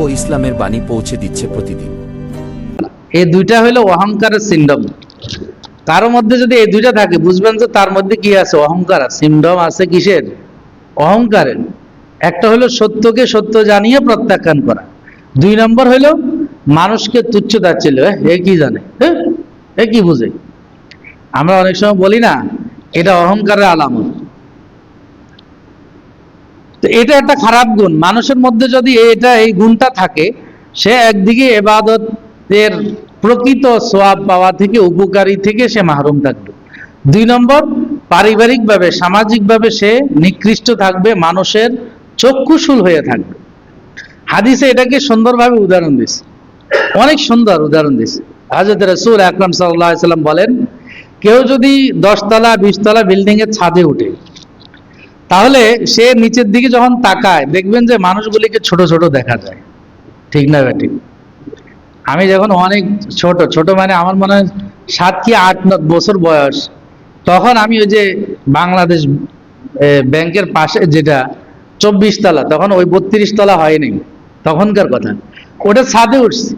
ও ইসলামের বাণী পৌঁছে দিচ্ছে প্রতিদিন। এই দুইটা হলো অহংকারের সিন্ডম। কারও মধ্যে যদি এই দুইটা থাকে, বুঝবেন যে তার মধ্যে কি আছে? অহংকার। সিমডম আছে কিসের? অহংকারের। একটা হলো সত্যকে সত্য জানিয়ে প্রত্যাখ্যান করা। দুই নম্বর হলো মানুষকে তুচ্ছ দাচ্ছিল। এ কি জানে? হ্যাঁ এ কি বুঝে? আমরা অনেক সময় বলি না, এটা অহংকারের আলামত। তো এটা একটা খারাপ গুণ। মানুষের মধ্যে যদি এটা, এই গুণটা থাকে, সে একদিকে এবাদতের প্রকৃত সোয়াব পাওয়া থেকে, উপকারী থেকে সে মাহরুম থাকবে। দুই নম্বর, পারিবারিকভাবে, সামাজিকভাবে সে নিকৃষ্ট থাকবে, মানুষের চক্ষুশূল হয়ে থাকবে। হাদিসে এটাকে সুন্দরভাবে উদাহরণ দিছে। অনেক সুন্দর উদাহরণ দিছে। হাজরত রসুল আকরম সাল্লাহ সাল্লাম বলেন, কেউ যদি দশতলা, বিশতলা বিল্ডিং এর ছাদে উঠে তাহলে সে নিচের দিকে যখন তাকায়, দেখবেন যে মানুষগুলিকে ছোট ছোট দেখা যায়। ঠিক না ব্যাটি? আমি যখন অনেক ছোট ছোট মানে আমার মনে হয় সাত কি আট বছর বয়স, তখন আমি ওই যে বাংলাদেশ ব্যাংকের পাশে যেটা চব্বিশ তলা তখন ওই বত্রিশ তলা হয়নি, তখনকার কথা। ওটা ছাদে উঠছি।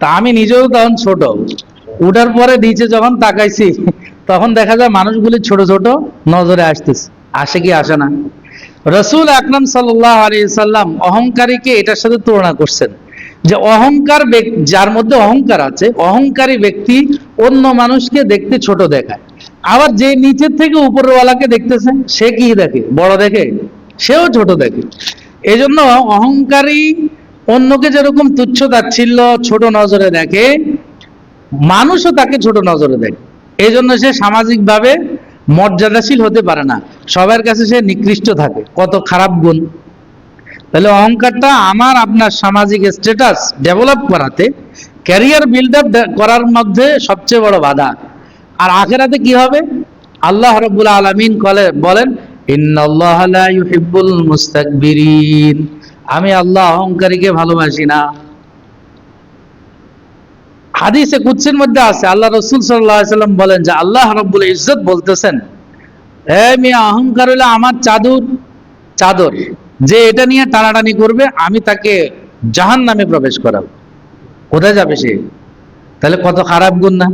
তা আমি নিজেও তখন ছোট। উঠার পরে নিচে যখন তাকাইছি, তখন দেখা যায় মানুষগুলি ছোট ছোট নজরে আসতেছে। আসে কি আসে না? রসুল আকরাম সাল্লাহ আলী সাল্লাম অহংকারীকে এটার সাথে তুলনা করছেন যে অহংকার যার মধ্যে অহংকার আছে, অহংকারী ব্যক্তি অন্য মানুষকে দেখতে ছোট দেখায়। আবার যে নিচের থেকে উপরওয়ালাকে দেখতেছে, সে কি দেখে? বড় দেখে? সেও ছোট দেখে। এজন্য অহংকারী অন্যকে যেরকম তুচ্ছ তাচ্ছিল্য, ছোট নজরে দেখে, মানুষও তাকে ছোট নজরে দেখে। এই জন্য সে সামাজিকভাবে মর্যাদাশীল হতে পারে না। সবার কাছে সে নিকৃষ্ট থাকে। কত খারাপ গুণ। তাহলে অহংকারটা আমার, আপনার সামাজিক স্ট্যাটাস ডেভেলপ করাতে ক্যারিয়ার বিল্ড আপ করার মধ্যে সবচেয়ে বড় বাধা। আর আখেরাতে কি হবে? আল্লাহ রব্বুল আলমিন কলে বলেন আমি আল্লাহ অহংকারীকে ভালোবাসি না। হাদিসে কুচ্ছের মধ্যে আছে, আল্লাহ রসুল সাল্লাম বলেন যে, আল্লাহ রব্বুল ইজ্জত বলতেছেন হে মিয়া, অহংকার হলো আমার চাদর চাদর। যে এটা নিয়ে টানাটানি করবে, আমি তাকে জাহান নামে প্রবেশ করাবো। কোথায় যাবে সে? তাহলে কত খারাপ গুণ না?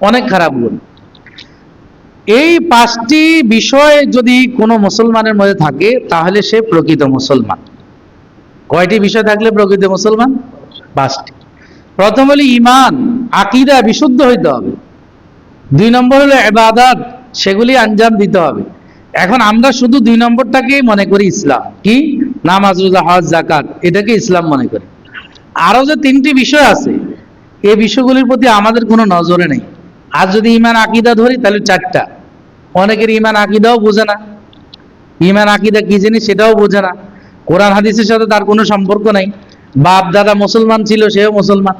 অনেক খারাপ গুণ। এই পাঁচটি বিষয় যদি কোনো মুসলমানের মধ্যে থাকে, তাহলে সে প্রকৃত মুসলমান। কয়টি বিষয় থাকলে প্রকৃত মুসলমান? পাঁচটি। প্রথম হলো ইমান, আকিদা বিশুদ্ধ হইতে হবে। দুই নম্বর হলো এবাদাত সেগুলি আঞ্জাম দিতে হবে। এখন আমরা শুধু দুই নম্বরটাকেই মনে করি ইসলাম। কি? নামাজ রোজা হজ জাকাত এটাকে ইসলাম মনে করি। আরও যে তিনটি বিষয় আছে, এই বিষয়গুলির প্রতি আমাদের কোনো নজরে নেই। আর যদি ইমান আকিদা ধরি, তাহলে চারটা। অনেকের ইমান আকিদাও বোঝে না। ইমান আকিদা কি জিনিস সেটাও বোঝে না। কোরআন, হাদিসের সাথে তার কোনো সম্পর্ক নাই। বাপ, দাদা মুসলমান ছিল, সেও মুসলমান।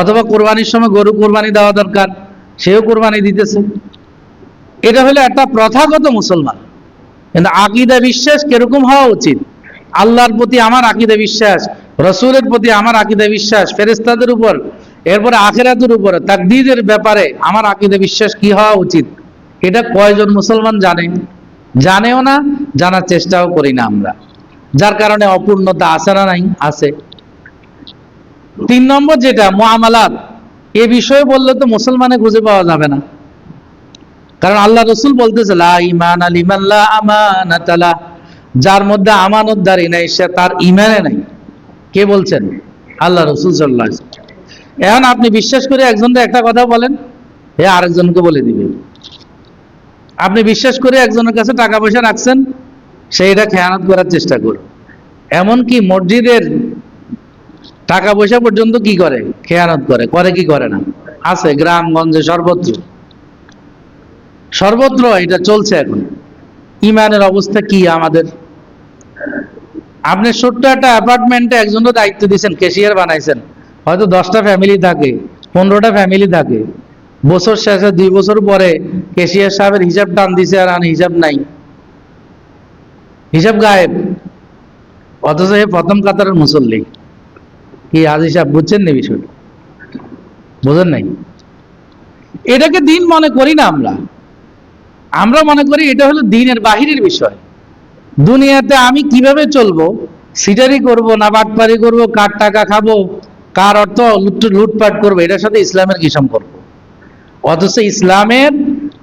অথবা কোরবানির সময় গরু কোরবানি দেওয়া দরকার। সেও কোরবানি দিতেছে। এটা হলো একটা প্রথাগত মুসলমান। কিন্তু আকিদা বিশ্বাস কীরকম হওয়া উচিত? আল্লাহর প্রতি আমার আকিদা বিশ্বাস, রসুলের প্রতি আমার আকিদা বিশ্বাস ফেরেস্তাদের উপর, এরপরে আখেরাতের উপরে তাকদীদের ব্যাপারে আমার আকিদা বিশ্বাস কি হওয়া উচিত? এটা কয়জন মুসলমান জানে? জানেও না, জানার চেষ্টাও করি না আমরা। যার কারণে অপূর্ণতা আছে না নাই, আছে। তিন নম্বর যেটা মুআমালাত এ বিষয়ে বললে তো মুসলমানে খুঁজে পাওয়া যাবে না। কারণ আল্লাহ রসুল বলতেছে ইমান আল ইমান লা আমানাতা লাহ। যার মধ্যে আমানতদারি নাই, সে তার ইমানে নাই। কে বলছেন? আল্লাহ রসুল সাল্লাহ এখন আপনি বিশ্বাস করে একজনকে একটা কথা বলেন হে আরেকজনকে বলে দিবে আপনি বিশ্বাস করে একজনের কাছে টাকা পয়সা রাখছেন, সে এটা খেয়ানত করার চেষ্টা করো এমনকি মসজিদের টাকা পয়সা পর্যন্ত কি করে? খেয়ানত করে। করে কি করে না? আছে, গ্রামগঞ্জে সর্বত্র। সর্বত্র এটা চলছে এখন। ইমানের অবস্থা কি আমাদের? আপনি ছোট্ট একটা অ্যাপার্টমেন্টে একজনকে দায়িত্ব দিয়েছেন ক্যাশিয়ার বানাইছেন। হয়তো দশটা ফ্যামিলি থাকে, পনেরোটা ফ্যামিলি থাকে। বছর শেষে দুই বছর পরে ক্যাশিয়ার সাহেবের হিসাব টান দিছে আর আন হিসাব নাই। হিসাব গায়েব। অথচ প্রথম কাতারের মুসল্লি। কি আজ হিসাব বুঝছেন না বিষয়টা? বোঝেন নাই? এটাকে দিন মনে করি না আমরা। আমরা মনে করি এটা হলো দিনের বাহিরের বিষয়। দুনিয়াতে আমি কীভাবে চলবো? সিটারি করব না বাটপারি করব? কার টাকা খাব? কার অর্থ লুট- লুটপাট করব? এটার সাথে ইসলামের কি সম্পর্ক? অথচ ইসলামের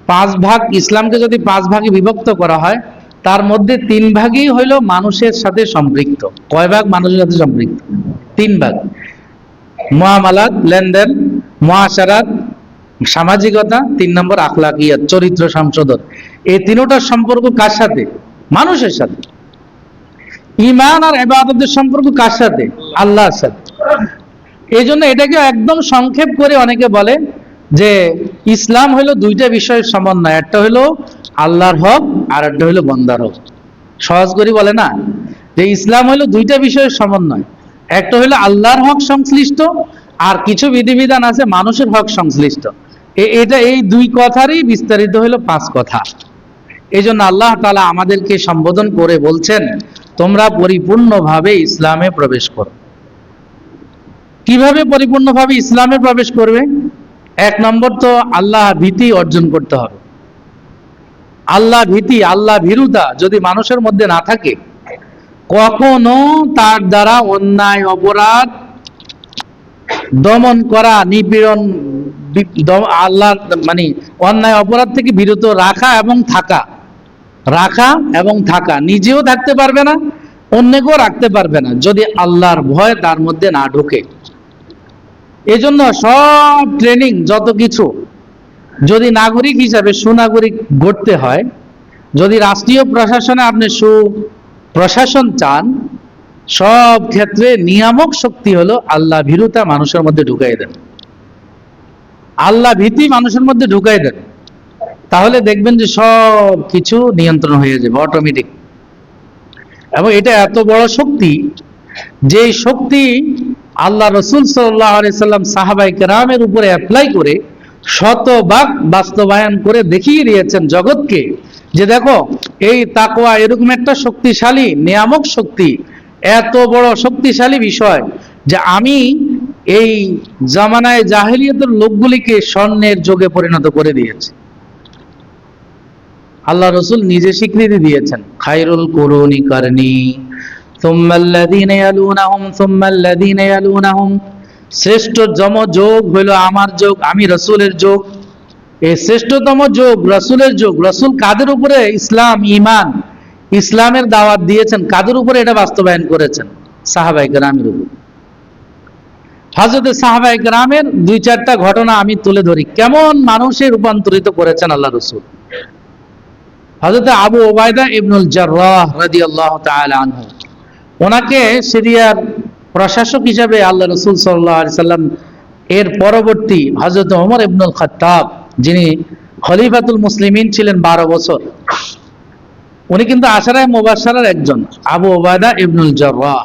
পাঁচ ভাগ, ইসলামকে যদি পাঁচ ভাগে বিভক্ত করা হয় তার মধ্যে তিন ভাগই হইল মানুষের সাথে সম্পৃক্ত। কয় ভাগ? মানুষের সাথে সম্পৃক্ত। তিন ভাগ। মহামালাত লেনদেন, মহাসারাত, সামাজিকতা, তিন নম্বর আখলাকিয়াত, চরিত্র সংশোধন। এই তিনোটার সম্পর্ক কার সাথে? মানুষের সাথে। ইমান আর এবাদতের সম্পর্ক কার সাথে? আল্লাহর সাথে। এই জন্য এটাকে একদম সংক্ষেপ করে অনেকে বলে যে ইসলাম হলো দুইটা বিষয়ের সমন্বয়, একটা হলো আল্লাহর হক আর একটা হলো বন্দার হক। সহজ করে বলে না? যে ইসলাম হলো দুইটা বিষয়ের সমন্বয়, একটা হলো আল্লাহর হক সংশ্লিষ্ট আর কিছু বিধিবিধান আছে মানুষের হক সংশ্লিষ্ট। এটা এই দুই কথারই বিস্তারিত হলো পাঁচ কথা। এই জন্য আল্লাহ তালা আমাদেরকে সম্বোধন করে বলছেন, তোমরা পরিপূর্ণভাবে ইসলামে প্রবেশ করো। কীভাবে পরিপূর্ণভাবে ইসলামে প্রবেশ করবে? এক নম্বর তো আল্লাহ ভীতি অর্জন করতে হবে। আল্লাহ ভীতি, আল্লাহ ভীরুতা যদি মানুষের মধ্যে না থাকে, কখনো তার দ্বারা অন্যায়, অপরাধ, দমন করা, নিপীড়ন আল্লাহ মানে অন্যায়, অপরাধ থেকে বিরত রাখা এবং থাকা, রাখা এবং থাকা, নিজেও থাকতে পারবে না, অন্যকেও রাখতে পারবে না, যদি আল্লাহর ভয় তার মধ্যে না ঢোকে। এজন্য সব ট্রেনিং যত কিছু, যদি নাগরিক হিসাবে সুনাগরিক গড়তে হয়, যদি রাষ্ট্রীয় প্রশাসনে আপনি সু প্রশাসন চান, সব ক্ষেত্রে নিয়ামক শক্তি হলো আল্লাহ ভীরুতা মানুষের মধ্যে ঢুকাই দেন। আল্লাহ ভীতি মানুষের মধ্যে ঢুকাই দেন। তাহলে দেখবেন যে সব কিছু নিয়ন্ত্রণ হয়ে যাবে অটোমেটিক এবং এটা এত বড় শক্তি যে শক্তি আল্লাহ রসুল সাল্লাম সাহাবাই কেরামের উপরে অ্যাপ্লাই করে শতভাগ বাস্তবায়ন করে দেখিয়ে দিয়েছেন জগৎকে যে দেখো, এই তাকওয়া এরকম একটা শক্তিশালী, নিয়ামক শক্তি, এত বড় শক্তিশালী বিষয় যে আমি এই জামানায় জাহেলিয়তের লোকগুলিকে স্বর্ণের যোগে পরিণত করে দিয়েছি। আল্লাহ রসুল নিজে স্বীকৃতি দিয়েছেন খাইরুল করুনি করনি সুম্মাল্লাযীনা ইয়ালুনাহুম সুম্মাল্লাযীনা ইয়ালুনাহুম শ্রেষ্ঠ জম যোগ হলো আমার যোগ, আমি রসুলের যোগ। এই শ্রেষ্ঠতম যোগ, রসুলের যোগ, রসুল কাদের উপরে? ইসলাম ইমান ইসলামের দাওয়াত দিয়েছেন, কাদের উপরে এটা বাস্তবায়ন করেছেন? সাহাবাই গ্রামের উপর। হজরত সাহাবাই গ্রামের দুই চারটা ঘটনা আমি তুলে ধরি। কেমন মানুষে রূপান্তরিত করেছেন আল্লাহ রসুল? হজরত আবু ওবায়দা ইবনুল জার্রাহ রাদিয়াল্লাহু তাআলা আনহু। ওনাকে সিরিয়ার প্রশাসক হিসাবে আল্লাহ রসুল সাল্লাহ সাল্লাম এর পরবর্তী হজরত ওমর ইবনুল খত্তাব, যিনি খলিফাতুল মুসলিমিন ছিলেন বারো বছর। উনি কিন্তু আশারায় মুবাসারার একজন, আবু ওবায়দা ইবনুল জার্রাহ।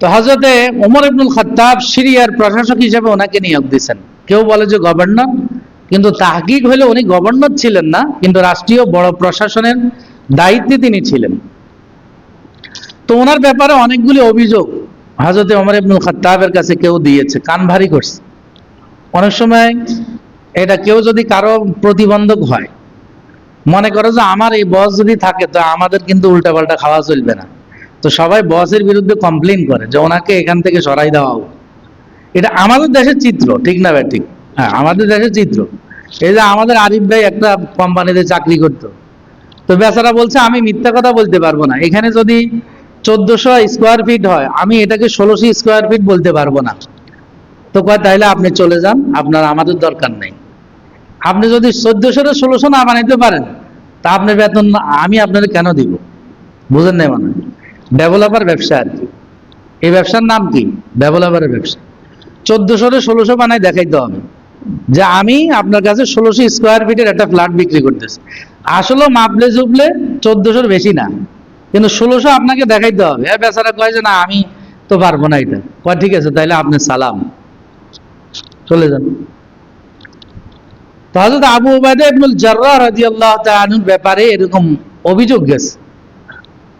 তো হজরতে ওমর ইবনুল খত্তাব সিরিয়ার প্রশাসক হিসেবে ওনাকে নিয়োগ দিয়েছেন। কেউ বলে যে গভর্নর, কিন্তু তাহকিক হলে উনি গভর্নর ছিলেন না, কিন্তু রাষ্ট্রীয় বড় প্রশাসনের দায়িত্বে তিনি ছিলেন। তো ওনার ব্যাপারে অনেকগুলি অভিযোগ হাজরতে ওমর ইবনুল খাত্তাবের কাছে কেউ দিয়েছে, কান ভারী করছে। অনেক সময় এটা কেউ যদি কারও প্রতিবন্ধক হয়, মনে করো যে আমার এই বস যদি থাকে তো আমাদের কিন্তু উল্টাপাল্টা খাওয়া চলবে না। তো সবাই বসের বিরুদ্ধে কমপ্লেন করে যে ওনাকে এখান থেকে সরাই দেওয়া হোক। এটা আমাদের দেশের চিত্র, ঠিক না ভাই? ঠিক। হ্যাঁ আমাদের দেশের চিত্র। এই যে আমাদের আরিফ ভাই একটা কোম্পানিতে চাকরি করতো। তো বেচারা বলছে, আমি মিথ্যা কথা বলতে পারব না। এখানে যদি চোদ্দশো স্কোয়ার ফিট হয়। আমি এটাকে ষোলোশো স্কোয়ার ফিট বলতে পারব না। তো কয়, তাইলে আপনি চলে যান, আপনার আমাদের দরকার নেই। আপনি যদি চোদ্দশো ষোলোশো না বানাইতে পারেন, তা আপনার বেতন আমি আপনাদের কেন দিব? বুঝেন নাই মানে? ডেভেলপার ব্যবসা আর কি। এই ব্যবসার নাম কি? ডেভেলপারের ব্যবসা। চোদ্দশো ষোলোশো বানাই দেখাইতে হবে যে আমি আপনার কাছে ষোলোশো স্কোয়ার ফিটের একটা ফ্ল্যাট বিক্রি করতেছি। আসলে মাপলে চুপলে চোদ্দশোর বেশি না। কিন্তু ষোলোশো আপনাকে দেখাইতে হবে। এ বেচারা কয় যে, না, আমি তো পারব না এটা। কয়, ঠিক আছে, তাইলে আপনি সালাম। চলে যান। তো আবু উবাইদা ইবনুল জাররাহ রাদিয়াল্লাহু তাআলা আনহুর ব্যাপারে এরকম অভিযোগ গেছে।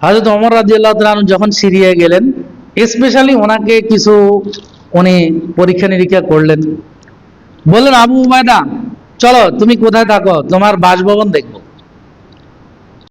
হযরত অমর রাদিয়াল্লাহু তাআলা আনহু যখন সিরিয়া গেলেন, স্পেশালি ওনাকে কিছু উনি পরীক্ষা নিরীক্ষা করলেন। বললেন, আবু উবাইদা চলো, তুমি কোথায় থাকো? তোমার বাসভবন দেখব।